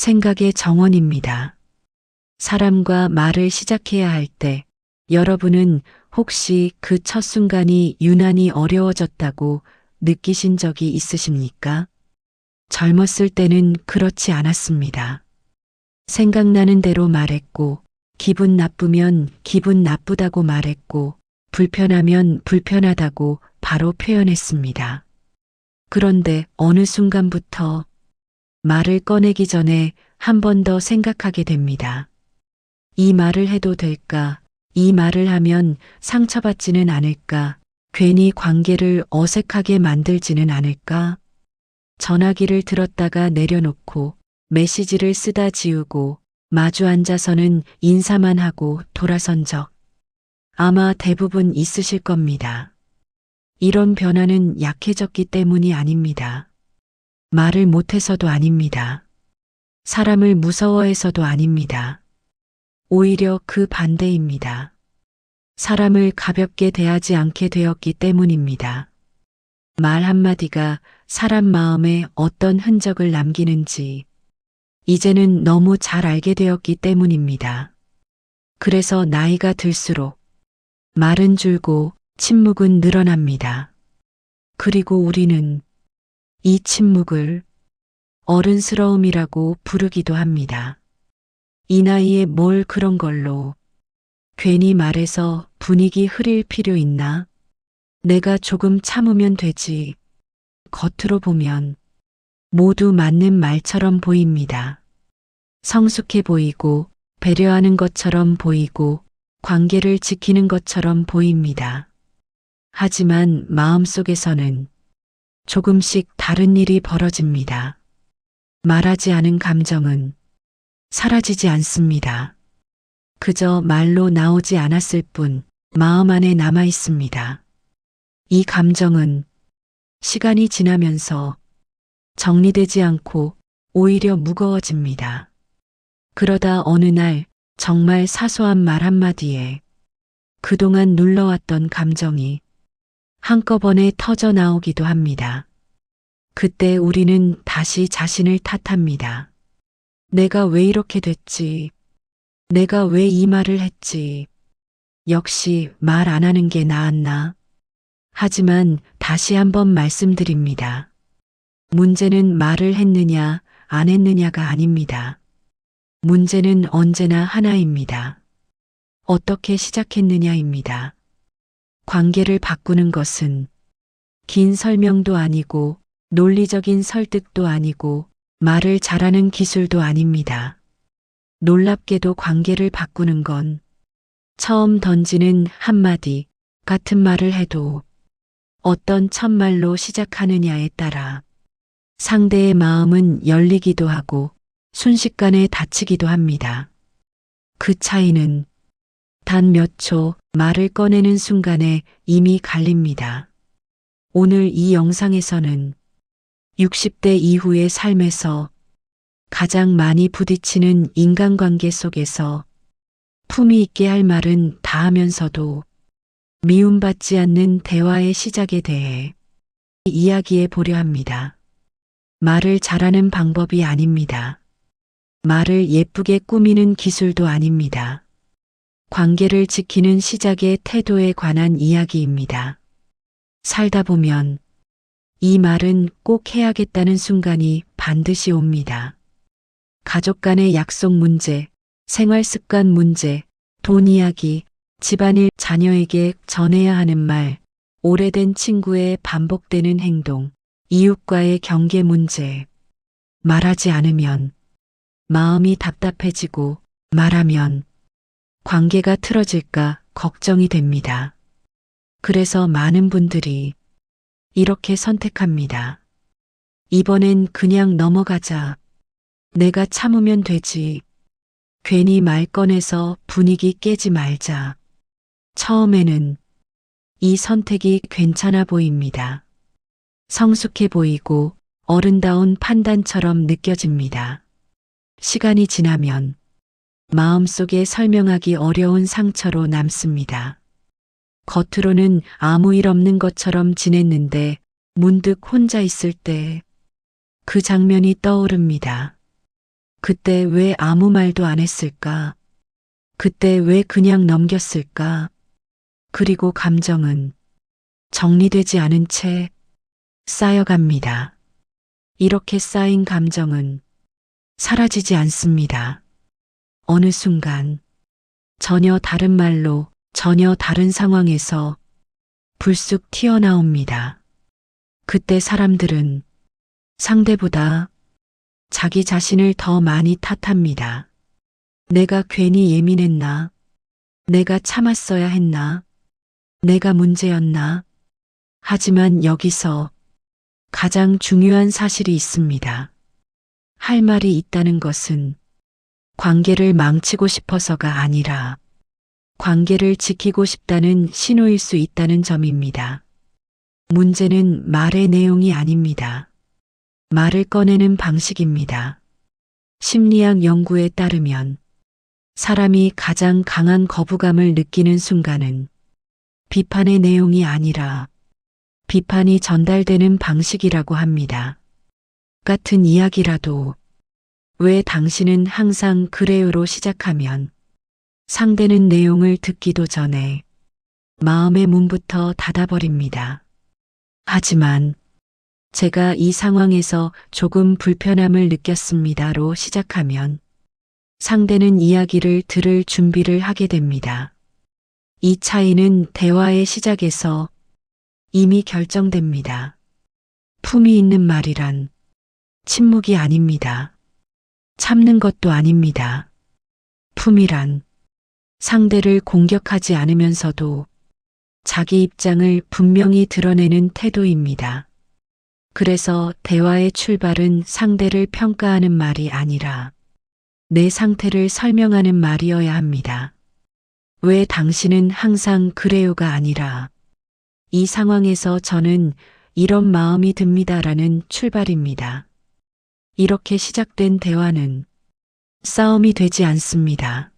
생각의 정원입니다. 사람과 말을 시작해야 할 때 여러분은 혹시 그 첫 순간이 유난히 어려워졌다고 느끼신 적이 있으십니까? 젊었을 때는 그렇지 않았습니다. 생각나는 대로 말했고, 기분 나쁘면 기분 나쁘다고 말했고, 불편하면 불편하다고 바로 표현했습니다. 그런데 어느 순간부터 말을 꺼내기 전에 한 번 더 생각하게 됩니다. 이 말을 해도 될까? 이 말을 하면 상처받지는 않을까? 괜히 관계를 어색하게 만들지는 않을까? 전화기를 들었다가 내려놓고 메시지를 쓰다 지우고 마주 앉아서는 인사만 하고 돌아선 적 아마 대부분 있으실 겁니다. 이런 변화는 약해졌기 때문이 아닙니다. 말을 못해서도 아닙니다. 사람을 무서워해서도 아닙니다. 오히려 그 반대입니다. 사람을 가볍게 대하지 않게 되었기 때문입니다. 말 한마디가 사람 마음에 어떤 흔적을 남기는지 이제는 너무 잘 알게 되었기 때문입니다. 그래서 나이가 들수록 말은 줄고 침묵은 늘어납니다. 그리고 우리는 이 침묵을 어른스러움이라고 부르기도 합니다. 이 나이에 뭘 그런 걸로 괜히 말해서 분위기 흐릴 필요 있나? 내가 조금 참으면 되지. 겉으로 보면 모두 맞는 말처럼 보입니다. 성숙해 보이고 배려하는 것처럼 보이고 관계를 지키는 것처럼 보입니다. 하지만 마음속에서는 조금씩 다른 일이 벌어집니다. 말하지 않은 감정은 사라지지 않습니다. 그저 말로 나오지 않았을 뿐 마음 안에 남아 있습니다. 이 감정은 시간이 지나면서 정리되지 않고 오히려 무거워집니다. 그러다 어느 날 정말 사소한 말 한마디에 그동안 눌러왔던 감정이 한꺼번에 터져 나오기도 합니다. 그때 우리는 다시 자신을 탓합니다. 내가 왜 이렇게 됐지? 내가 왜 이 말을 했지? 역시 말 안 하는 게 나았나? 하지만 다시 한번 말씀드립니다. 문제는 말을 했느냐, 안 했느냐가 아닙니다. 문제는 언제나 하나입니다. 어떻게 시작했느냐입니다. 관계를 바꾸는 것은 긴 설명도 아니고 논리적인 설득도 아니고 말을 잘하는 기술도 아닙니다. 놀랍게도 관계를 바꾸는 건 처음 던지는 한마디 같은 말을 해도 어떤 첫말로 시작하느냐에 따라 상대의 마음은 열리기도 하고 순식간에 닫히기도 합니다. 그 차이는 단 몇 초 말을 꺼내는 순간에 이미 갈립니다. 오늘 이 영상에서는 60대 이후의 삶에서 가장 많이 부딪히는 인간관계 속에서 품위 있게 할 말은 다 하면서도 미움받지 않는 대화의 시작에 대해 이야기해 보려 합니다. 말을 잘하는 방법이 아닙니다. 말을 예쁘게 꾸미는 기술도 아닙니다. 관계를 지키는 시작의 태도에 관한 이야기입니다. 살다 보면 이 말은 꼭 해야겠다는 순간이 반드시 옵니다. 가족 간의 약속 문제, 생활 습관 문제, 돈 이야기, 집안일 자녀에게 전해야 하는 말, 오래된 친구의 반복되는 행동, 이웃과의 경계 문제. 말하지 않으면 마음이 답답해지고 말하면 관계가 틀어질까 걱정이 됩니다. 그래서 많은 분들이 이렇게 선택합니다. 이번엔 그냥 넘어가자. 내가 참으면 되지. 괜히 말 꺼내서 분위기 깨지 말자. 처음에는 이 선택이 괜찮아 보입니다. 성숙해 보이고 어른다운 판단처럼 느껴집니다. 시간이 지나면 마음속에 설명하기 어려운 상처로 남습니다. 겉으로는 아무 일 없는 것처럼 지냈는데 문득 혼자 있을 때 그 장면이 떠오릅니다. 그때 왜 아무 말도 안 했을까? 그때 왜 그냥 넘겼을까? 그리고 감정은 정리되지 않은 채 쌓여갑니다. 이렇게 쌓인 감정은 사라지지 않습니다. 어느 순간 전혀 다른 말로 전혀 다른 상황에서 불쑥 튀어나옵니다. 그때 사람들은 상대보다 자기 자신을 더 많이 탓합니다. 내가 괜히 예민했나? 내가 참았어야 했나? 내가 문제였나? 하지만 여기서 가장 중요한 사실이 있습니다. 할 말이 있다는 것은 관계를 망치고 싶어서가 아니라 관계를 지키고 싶다는 신호일 수 있다는 점입니다. 문제는 말의 내용이 아닙니다. 말을 꺼내는 방식입니다. 심리학 연구에 따르면 사람이 가장 강한 거부감을 느끼는 순간은 비판의 내용이 아니라 비판이 전달되는 방식이라고 합니다. 같은 이야기라도 왜 당신은 항상 그래요로 시작하면 상대는 내용을 듣기도 전에 마음의 문부터 닫아버립니다. 하지만 제가 이 상황에서 조금 불편함을 느꼈습니다로 시작하면 상대는 이야기를 들을 준비를 하게 됩니다. 이 차이는 대화의 시작에서 이미 결정됩니다. 품이 있는 말이란 침묵이 아닙니다. 참는 것도 아닙니다. 품이란 상대를 공격하지 않으면서도 자기 입장을 분명히 드러내는 태도입니다. 그래서 대화의 출발은 상대를 평가하는 말이 아니라 내 상태를 설명하는 말이어야 합니다. 왜 당신은 항상 그래요가 아니라 이 상황에서 저는 이런 마음이 듭니다라는 출발입니다. 이렇게 시작된 대화는 싸움이 되지 않습니다.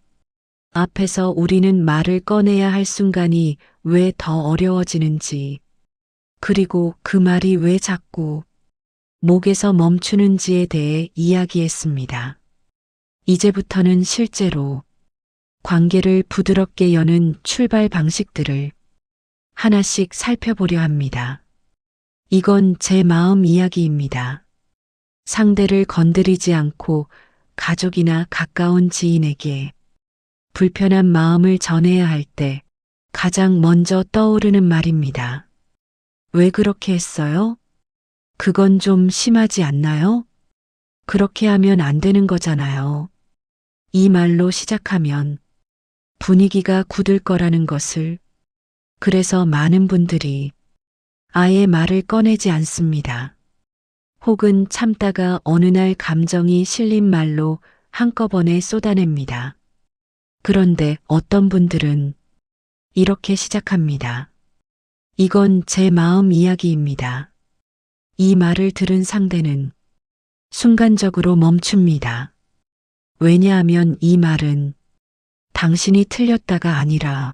앞에서 우리는 말을 꺼내야 할 순간이 왜 더 어려워지는지, 그리고 그 말이 왜 자꾸 목에서 멈추는지에 대해 이야기했습니다. 이제부터는 실제로 관계를 부드럽게 여는 출발 방식들을 하나씩 살펴보려 합니다. 이건 제 마음 이야기입니다. 상대를 건드리지 않고 가족이나 가까운 지인에게 불편한 마음을 전해야 할 때 가장 먼저 떠오르는 말입니다. 왜 그렇게 했어요? 그건 좀 심하지 않나요? 그렇게 하면 안 되는 거잖아요. 이 말로 시작하면 분위기가 굳을 거라는 것을 그래서 많은 분들이 아예 말을 꺼내지 않습니다. 혹은 참다가 어느 날 감정이 실린 말로 한꺼번에 쏟아냅니다. 그런데 어떤 분들은 이렇게 시작합니다. 이건 제 마음 이야기입니다. 이 말을 들은 상대는 순간적으로 멈춥니다. 왜냐하면 이 말은 당신이 틀렸다가 아니라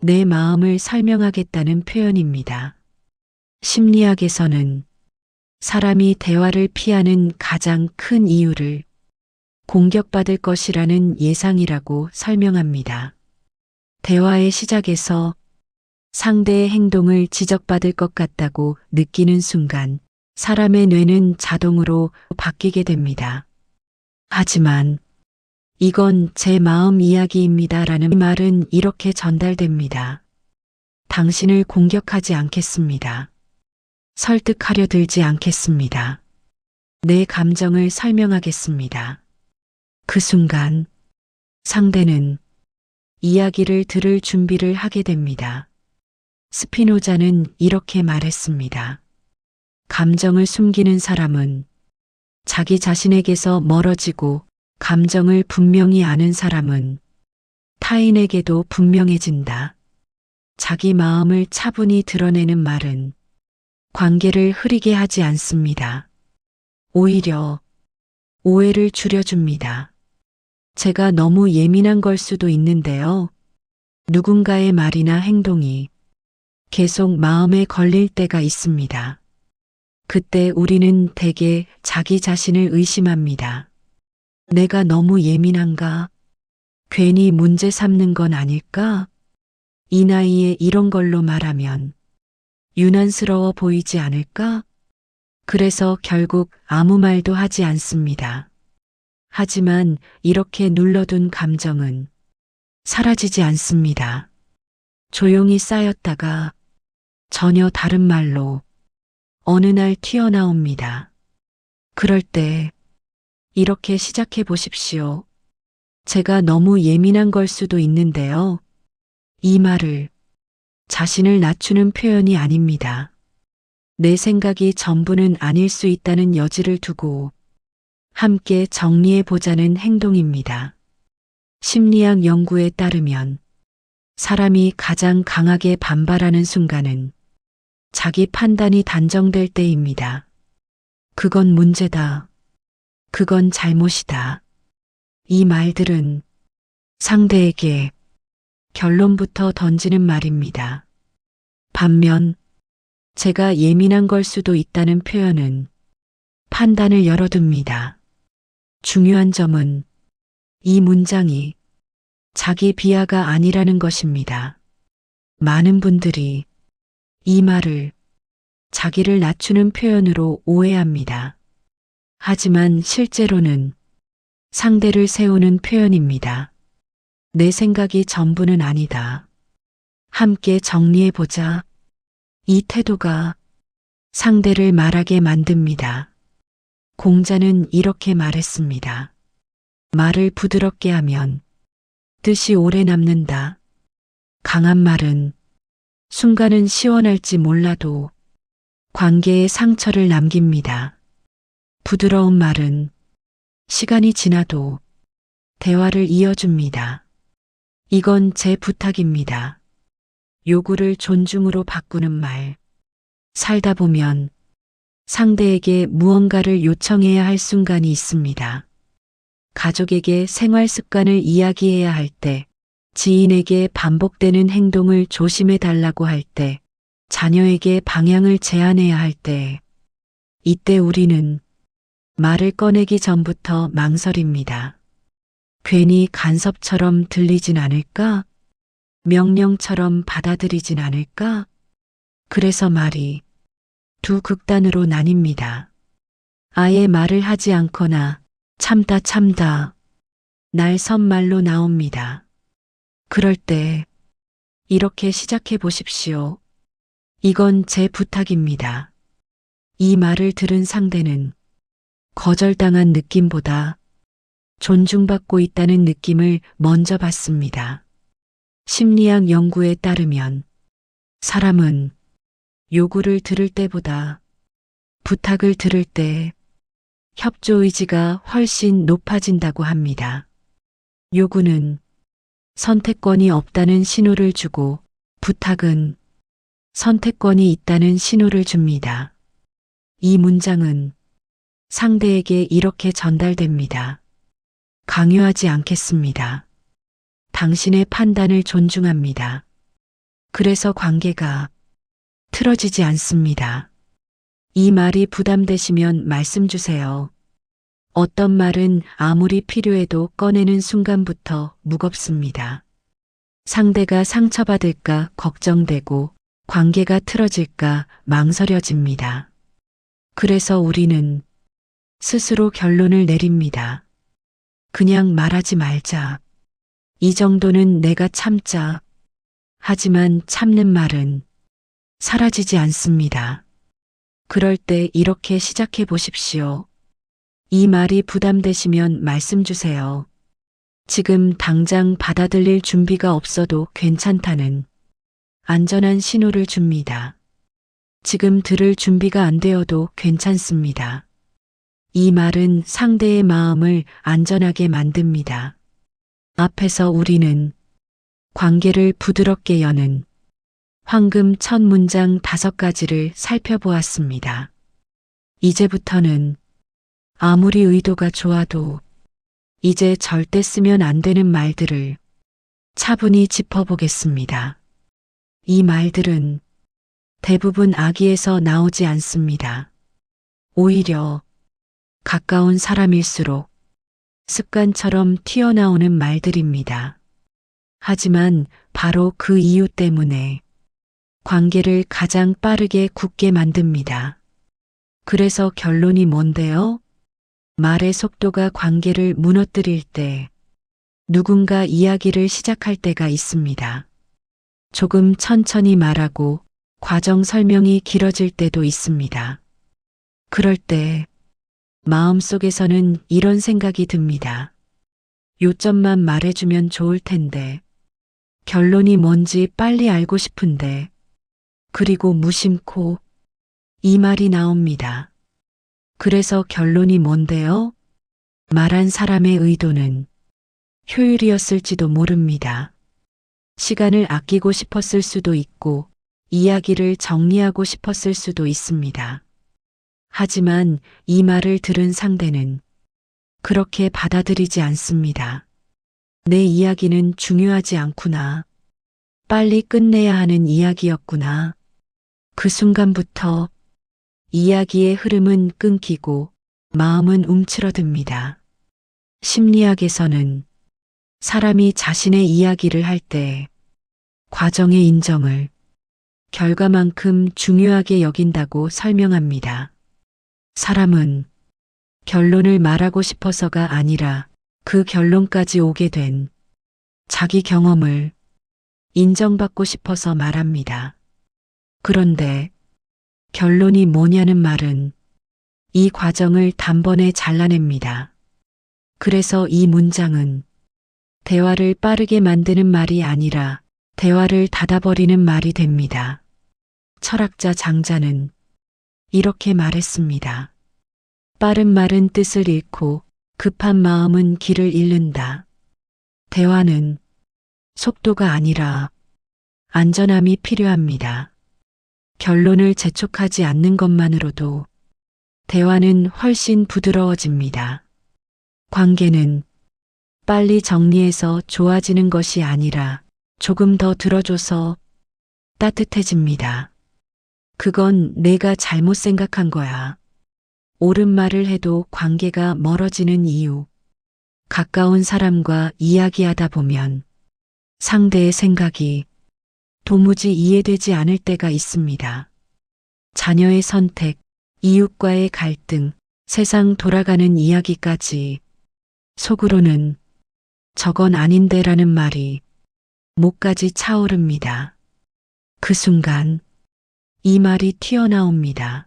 내 마음을 설명하겠다는 표현입니다. 심리학에서는 사람이 대화를 피하는 가장 큰 이유를 공격받을 것이라는 예상이라고 설명합니다. 대화의 시작에서 상대의 행동을 지적받을 것 같다고 느끼는 순간 사람의 뇌는 자동으로 바뀌게 됩니다. 하지만 이건 제 마음 이야기입니다 라는 말은 이렇게 전달됩니다. 당신을 공격하지 않겠습니다. 설득하려 들지 않겠습니다. 내 감정을 설명하겠습니다. 그 순간 상대는 이야기를 들을 준비를 하게 됩니다. 스피노자는 이렇게 말했습니다. 감정을 숨기는 사람은 자기 자신에게서 멀어지고 감정을 분명히 아는 사람은 타인에게도 분명해진다. 자기 마음을 차분히 드러내는 말은 관계를 흐리게 하지 않습니다. 오히려 오해를 줄여줍니다. 제가 너무 예민한 걸 수도 있는데요. 누군가의 말이나 행동이 계속 마음에 걸릴 때가 있습니다. 그때 우리는 대개 자기 자신을 의심합니다. 내가 너무 예민한가? 괜히 문제 삼는 건 아닐까? 이 나이에 이런 걸로 말하면 유난스러워 보이지 않을까? 그래서 결국 아무 말도 하지 않습니다. 하지만 이렇게 눌러둔 감정은 사라지지 않습니다. 조용히 쌓였다가 전혀 다른 말로 어느 날 튀어나옵니다. 그럴 때 이렇게 시작해 보십시오. 제가 너무 예민한 걸 수도 있는데요. 이 말을 자신을 낮추는 표현이 아닙니다. 내 생각이 전부는 아닐 수 있다는 여지를 두고 함께 정리해 보자는 행동입니다. 심리학 연구에 따르면 사람이 가장 강하게 반발하는 순간은 자기 판단이 단정될 때입니다. 그건 문제다. 그건 잘못이다. 이 말들은 상대에게 결론부터 던지는 말입니다. 반면 제가 예민한 걸 수도 있다는 표현은 판단을 열어둡니다. 중요한 점은 이 문장이 자기 비하가 아니라는 것입니다. 많은 분들이 이 말을 자기를 낮추는 표현으로 오해합니다. 하지만 실제로는 상대를 세우는 표현입니다. 내 생각이 전부는 아니다. 함께 정리해보자. 이 태도가 상대를 말하게 만듭니다. 공자는 이렇게 말했습니다. 말을 부드럽게 하면 뜻이 오래 남는다. 강한 말은 순간은 시원할지 몰라도 관계에 상처를 남깁니다. 부드러운 말은 시간이 지나도 대화를 이어줍니다. 이건 제 부탁입니다. 요구를 존중으로 바꾸는 말. 살다 보면 상대에게 무언가를 요청해야 할 순간이 있습니다. 가족에게 생활 습관을 이야기해야 할 때, 지인에게 반복되는 행동을 조심해 달라고 할 때, 자녀에게 방향을 제안해야 할 때, 이때 우리는 말을 꺼내기 전부터 망설입니다. 괜히 간섭처럼 들리진 않을까? 명령처럼 받아들이진 않을까? 그래서 말이 두 극단으로 나뉩니다. 아예 말을 하지 않거나 참다 참다 날 선 말로 나옵니다. 그럴 때 이렇게 시작해 보십시오. 이건 제 부탁입니다. 이 말을 들은 상대는 거절당한 느낌보다 존중받고 있다는 느낌을 먼저 받습니다. 심리학 연구에 따르면 사람은 요구를 들을 때보다 부탁을 들을 때 협조 의지가 훨씬 높아진다고 합니다. 요구는 선택권이 없다는 신호를 주고 부탁은 선택권이 있다는 신호를 줍니다. 이 문장은 상대에게 이렇게 전달됩니다. 강요하지 않겠습니다. 당신의 판단을 존중합니다. 그래서 관계가 틀어지지 않습니다. 이 말이 부담되시면 말씀 주세요. 어떤 말은 아무리 필요해도 꺼내는 순간부터 무겁습니다. 상대가 상처받을까 걱정되고 관계가 틀어질까 망설여집니다. 그래서 우리는 스스로 결론을 내립니다. 그냥 말하지 말자. 이 정도는 내가 참자. 하지만 참는 말은 사라지지 않습니다. 그럴 때 이렇게 시작해 보십시오. 이 말이 부담되시면 말씀 주세요. 지금 당장 받아들일 준비가 없어도 괜찮다는 안전한 신호를 줍니다. 지금 들을 준비가 안 되어도 괜찮습니다. 이 말은 상대의 마음을 안전하게 만듭니다. 앞에서 우리는 관계를 부드럽게 여는 황금 첫 문장 다섯 가지를 살펴보았습니다. 이제부터는 아무리 의도가 좋아도 이제 절대 쓰면 안 되는 말들을 차분히 짚어보겠습니다. 이 말들은 대부분 아기에서 나오지 않습니다. 오히려 가까운 사람일수록 습관처럼 튀어나오는 말들입니다. 하지만 바로 그 이유 때문에 관계를 가장 빠르게 굳게 만듭니다. 그래서 결론이 뭔데요? 말의 속도가 관계를 무너뜨릴 때 누군가 이야기를 시작할 때가 있습니다. 조금 천천히 말하고 과정 설명이 길어질 때도 있습니다. 그럴 때 마음속에서는 이런 생각이 듭니다. 요점만 말해주면 좋을 텐데, 결론이 뭔지 빨리 알고 싶은데, 그리고 무심코 이 말이 나옵니다. 그래서 결론이 뭔데요? 말한 사람의 의도는 효율이었을지도 모릅니다. 시간을 아끼고 싶었을 수도 있고, 이야기를 정리하고 싶었을 수도 있습니다. 하지만 이 말을 들은 상대는 그렇게 받아들이지 않습니다. 내 이야기는 중요하지 않구나. 빨리 끝내야 하는 이야기였구나. 그 순간부터 이야기의 흐름은 끊기고 마음은 움츠러듭니다. 심리학에서는 사람이 자신의 이야기를 할 때 과정의 인정을 결과만큼 중요하게 여긴다고 설명합니다. 사람은 결론을 말하고 싶어서가 아니라 그 결론까지 오게 된 자기 경험을 인정받고 싶어서 말합니다. 그런데 결론이 뭐냐는 말은 이 과정을 단번에 잘라냅니다. 그래서 이 문장은 대화를 빠르게 만드는 말이 아니라 대화를 닫아버리는 말이 됩니다. 철학자 장자는 이렇게 말했습니다. 빠른 말은 뜻을 잃고 급한 마음은 길을 잃는다. 대화는 속도가 아니라 안전함이 필요합니다. 결론을 재촉하지 않는 것만으로도 대화는 훨씬 부드러워집니다. 관계는 빨리 정리해서 좋아지는 것이 아니라 조금 더 들어줘서 따뜻해집니다. 그건 내가 잘못 생각한 거야. 옳은 말을 해도 관계가 멀어지는 이유. 가까운 사람과 이야기하다 보면 상대의 생각이 도무지 이해되지 않을 때가 있습니다. 자녀의 선택, 이웃과의 갈등, 세상 돌아가는 이야기까지 속으로는 저건 아닌데라는 말이 목까지 차오릅니다. 그 순간 이 말이 튀어나옵니다.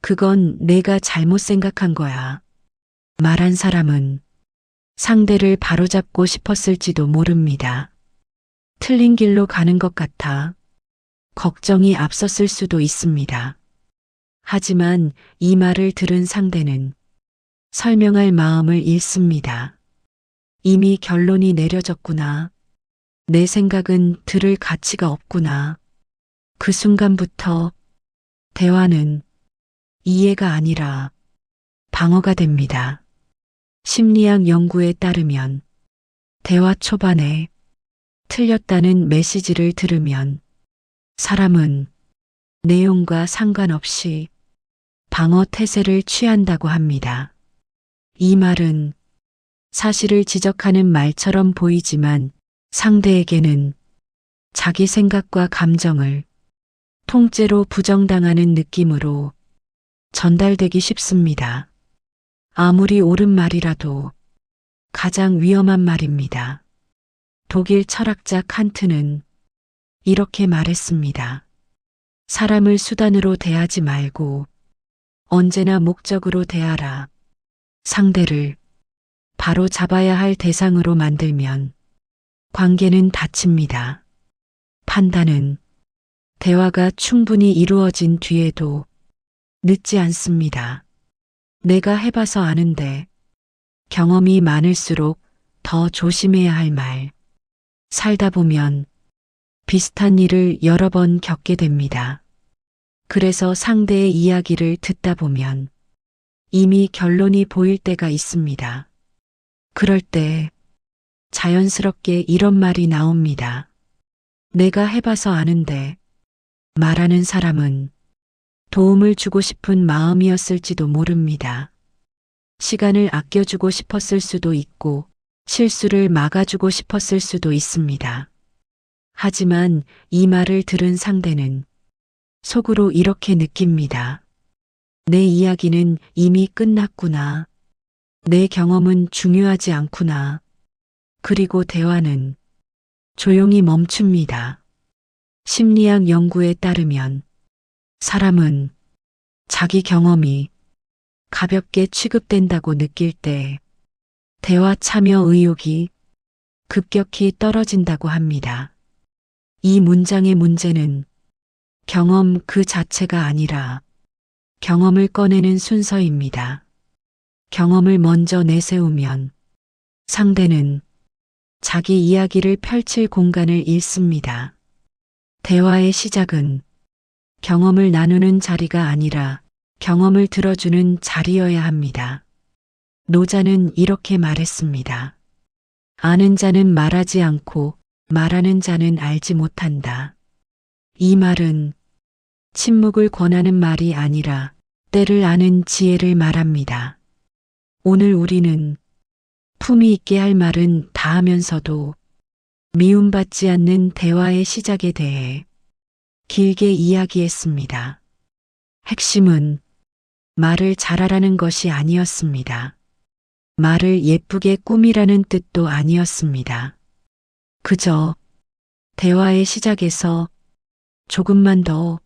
그건 내가 잘못 생각한 거야. 말한 사람은 상대를 바로잡고 싶었을지도 모릅니다. 틀린 길로 가는 것 같아 걱정이 앞섰을 수도 있습니다. 하지만 이 말을 들은 상대는 설명할 마음을 잃습니다. 이미 결론이 내려졌구나. 내 생각은 들을 가치가 없구나. 그 순간부터 대화는 이해가 아니라 방어가 됩니다. 심리학 연구에 따르면 대화 초반에 틀렸다는 메시지를 들으면 사람은 내용과 상관없이 방어 태세를 취한다고 합니다. 이 말은 사실을 지적하는 말처럼 보이지만 상대에게는 자기 생각과 감정을 통째로 부정당하는 느낌으로 전달되기 쉽습니다. 아무리 옳은 말이라도 가장 위험한 말입니다. 독일 철학자 칸트는 이렇게 말했습니다. 사람을 수단으로 대하지 말고 언제나 목적으로 대하라. 상대를 바로 잡아야 할 대상으로 만들면 관계는 닫힙니다. 판단은 대화가 충분히 이루어진 뒤에도 늦지 않습니다. 내가 해봐서 아는데 경험이 많을수록 더 조심해야 할 말. 살다 보면 비슷한 일을 여러 번 겪게 됩니다. 그래서 상대의 이야기를 듣다 보면 이미 결론이 보일 때가 있습니다. 그럴 때 자연스럽게 이런 말이 나옵니다. 내가 해봐서 아는데 말하는 사람은 도움을 주고 싶은 마음이었을지도 모릅니다. 시간을 아껴주고 싶었을 수도 있고 실수를 막아주고 싶었을 수도 있습니다. 하지만 이 말을 들은 상대는 속으로 이렇게 느낍니다. 내 이야기는 이미 끝났구나. 내 경험은 중요하지 않구나. 그리고 대화는 조용히 멈춥니다. 심리학 연구에 따르면 사람은 자기 경험이 가볍게 취급된다고 느낄 때 대화 참여 의욕이 급격히 떨어진다고 합니다. 이 문장의 문제는 경험 그 자체가 아니라 경험을 꺼내는 순서입니다. 경험을 먼저 내세우면 상대는 자기 이야기를 펼칠 공간을 잃습니다. 대화의 시작은 경험을 나누는 자리가 아니라 경험을 들어주는 자리여야 합니다. 노자는 이렇게 말했습니다. 아는 자는 말하지 않고 말하는 자는 알지 못한다. 이 말은 침묵을 권하는 말이 아니라 때를 아는 지혜를 말합니다. 오늘 우리는 품위 있게 할 말은 다 하면서도 미움받지 않는 대화의 시작에 대해 길게 이야기했습니다. 핵심은 말을 잘하라는 것이 아니었습니다. 말을 예쁘게 꾸미라는 뜻도 아니었습니다. 그저 대화의 시작에서 조금만 더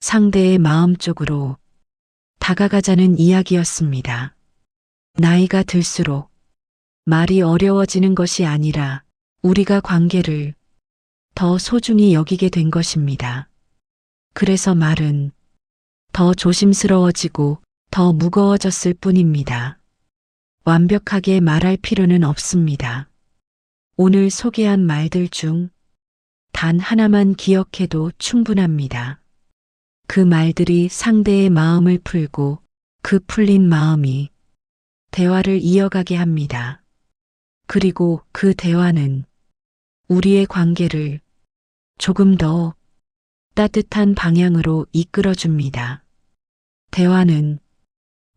상대의 마음 쪽으로 다가가자는 이야기였습니다. 나이가 들수록 말이 어려워지는 것이 아니라 우리가 관계를 더 소중히 여기게 된 것입니다. 그래서 말은 더 조심스러워지고 더 무거워졌을 뿐입니다. 완벽하게 말할 필요는 없습니다. 오늘 소개한 말들 중 단 하나만 기억해도 충분합니다. 그 말들이 상대의 마음을 풀고 그 풀린 마음이 대화를 이어가게 합니다. 그리고 그 대화는 우리의 관계를 조금 더 따뜻한 방향으로 이끌어 줍니다. 대화는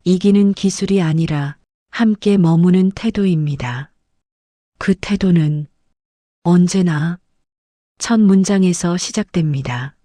이기는 기술이 아니라 함께 머무는 태도입니다. 그 태도는 언제나 첫 문장에서 시작됩니다.